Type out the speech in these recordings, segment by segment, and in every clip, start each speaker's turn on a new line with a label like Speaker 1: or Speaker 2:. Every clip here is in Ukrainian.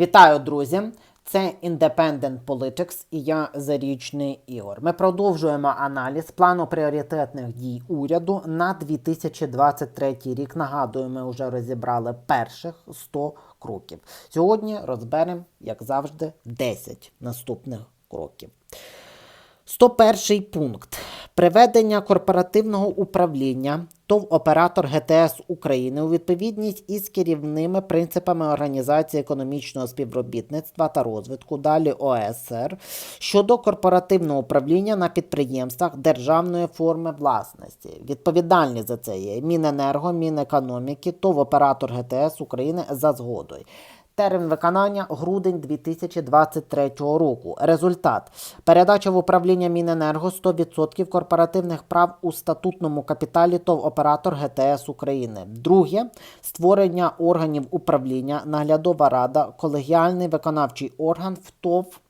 Speaker 1: Вітаю, друзі! Це Independent Politics і я Зарічний Ігор. Ми продовжуємо аналіз плану пріоритетних дій уряду на 2023 рік. Нагадую, ми вже розібрали перших 100 кроків. Сьогодні розберемо, як завжди, 10 наступних кроків. 101 пункт. Приведення корпоративного управління ТОВ оператор ГТС України у відповідність із керівними принципами Організації економічного співробітництва та розвитку, далі ОСР, щодо корпоративного управління на підприємствах державної форми власності. Відповідальні за це є Міненерго, Мінекономіки, ТОВ оператор ГТС України за згодою. Термін виконання грудень 2023 року. Результат передача в управління Міненерго 100% корпоративних прав у статутному капіталі ТОВ оператор ГТС України. Друге створення органів управління, наглядова рада, колегіальний виконавчий орган в ТОВ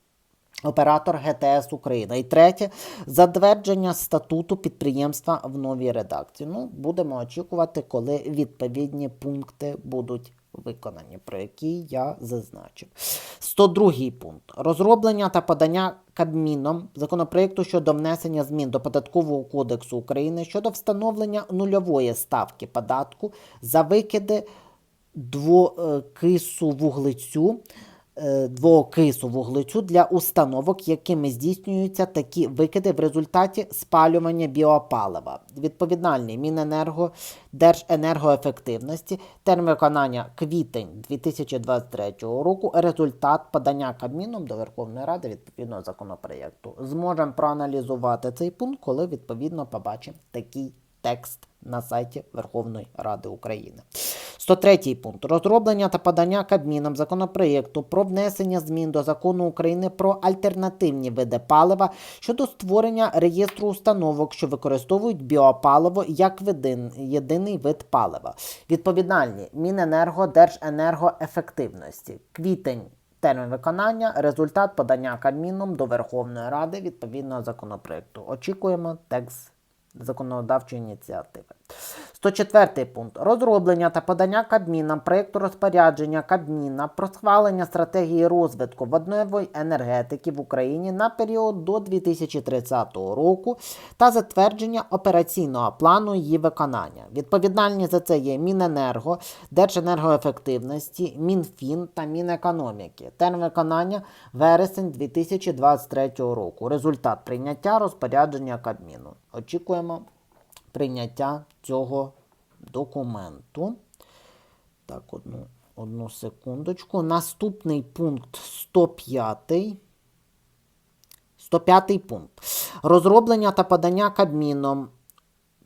Speaker 1: Оператор ГТС Україна. І третє затвердження статуту підприємства в новій редакції. Ну, будемо очікувати, коли відповідні пункти будуть виконані, про які я зазначив. 102 пункт. Розроблення та подання Кабміном законопроекту щодо внесення змін до Податкового кодексу України щодо встановлення нульової ставки податку за викиди двокису вуглецю е, двоокису вуглецю для установок, якими здійснюються такі викиди в результаті спалювання біопалива. Відповідальний Міненерго Держенергоефективності, термін виконання квітень 2023 року, результат подання Кабміном до Верховної Ради відповідного законопроєкту. Зможемо проаналізувати цей пункт, коли відповідно побачимо такий текст на сайті Верховної Ради України. 103 пункт. Розроблення та подання Кабміном законопроєкту про внесення змін до закону України про альтернативні види палива щодо створення реєстру установок, що використовують біопаливо як єдиний вид палива. Відповідальні Міненерго Держенергоефективності. Квітень Термін виконання, результат подання Кабміном до Верховної Ради відповідного законопроекту. Очікуємо текст законодавчої ініціативи. 104 пункт. Розроблення та подання Кабміном проєкту розпорядження Кабміна про схвалення стратегії розвитку водної енергетики в Україні на період до 2030 року та затвердження операційного плану її виконання. Відповідальні за це є Міненерго, Держенергоефективності, Мінфін та Мінекономіки. Термін виконання вересень 2023 року. Результат прийняття розпорядження Кабміну. Очікуємо прийняття цього документу. Так, одну, одну секундочку. Наступний пункт 105. 105 пункт. Розроблення та подання Кабміном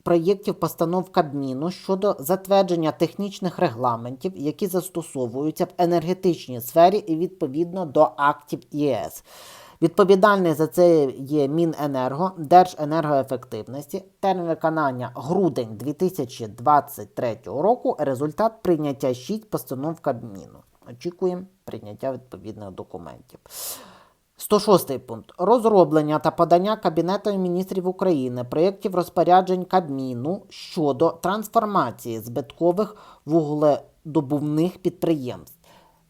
Speaker 1: проєктів постанов Кабміну щодо затвердження технічних регламентів, які застосовуються в енергетичній сфері і відповідно до актів ЄС. Відповідальний за це є Міненерго, Держенергоефективності, термін виконання грудень 2023 року, результат прийняття 6 постанов Кабміну. Очікуємо прийняття відповідних документів. 106 пункт. Розроблення та подання Кабінету міністрів України проєктів розпоряджень Кабміну щодо трансформації збиткових вугледобувних підприємств.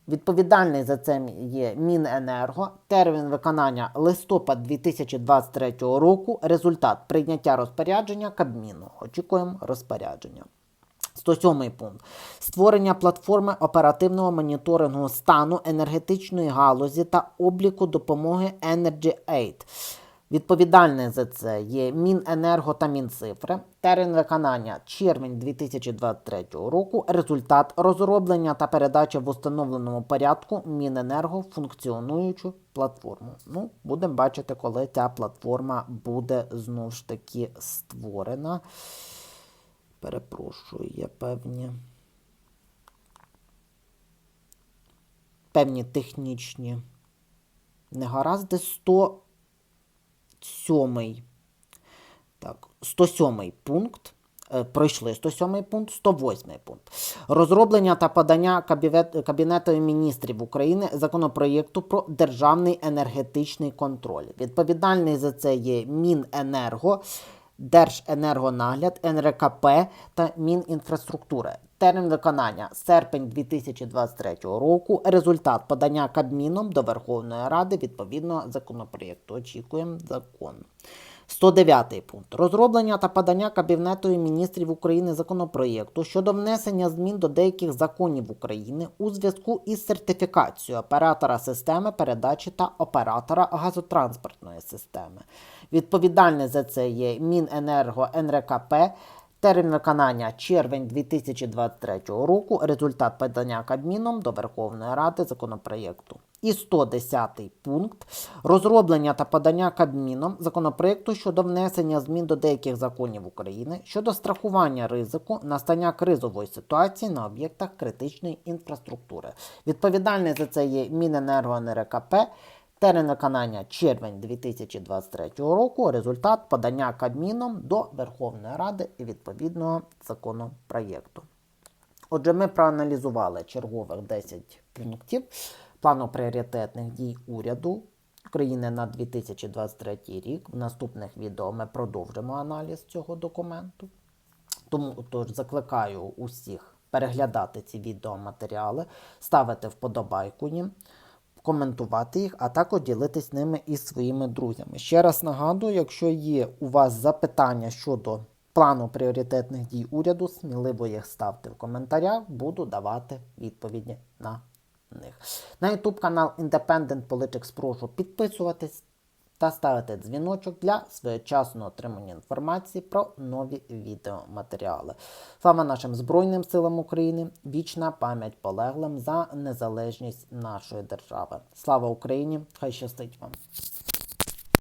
Speaker 1: Відповідальний за це є Міненерго, термін виконання листопад 2023 року, результат прийняття розпорядження Кабміну. Очікуємо розпорядження. 107 пункт. Створення платформи оперативного моніторингу стану енергетичної галузі та обліку допомоги Energy Aid. Відповідальний за це є Міненерго та Мінцифри. Термін виконання червень 2023 року. Результат розроблення та передача в установленому порядку Міненерго функціонуючу платформу. Ну, будемо бачити, коли ця платформа буде знову ж таки створена. Перепрошую, є певні. Певні технічні негаразди 107. Так, 107 пункт. Е, Пройшли 107 пункт, 108 пункт. Розроблення та подання Кабінету міністрів України законопроєкту про державний енергетичний контроль. Відповідальний за це є Міненерго, Держенергонагляд, НРКП та Мінінфраструктури. Термін виконання серпень 2023 року. Результат подання Кабміном до Верховної Ради відповідного законопроєкту. Очікуємо закон. 109 пункт. Розроблення та подання Кабінету міністрів України законопроєкту щодо внесення змін до деяких законів України у зв'язку із сертифікацією оператора системи передачі та оператора газотранспортної системи. Відповідальний за це є Міненерго НРКП. Термін виконання червень 2023 року. Результат подання Кабміном до Верховної Ради законопроєкту. І 110 пункт розроблення та подання Кабміном законопроєкту щодо внесення змін до деяких законів України щодо страхування ризику настання кризової ситуації на об'єктах критичної інфраструктури. Відповідальний за це є Міненерго НРКП. Термін виконання червень 2023 року. Результат подання Кабміном до Верховної Ради і відповідного законопроєкту. Отже, ми проаналізували чергових 10 пунктів плану пріоритетних дій уряду України на 2023 рік. В наступних відео ми продовжимо аналіз цього документу. Тому тож закликаю усіх переглядати ці відеоматеріали, ставити вподобайку їм, коментувати їх, а також ділитись ними із своїми друзями. Ще раз нагадую, якщо є у вас запитання щодо плану пріоритетних дій уряду, сміливо їх ставте в коментарях, буду давати відповіді на них. На YouTube канал Independent Politics прошу підписуватись та ставити дзвіночок для своєчасного отримання інформації про нові відеоматеріали. Слава нашим Збройним силам України! Вічна пам'ять полеглим за незалежність нашої держави. Слава Україні! Хай щастить вам!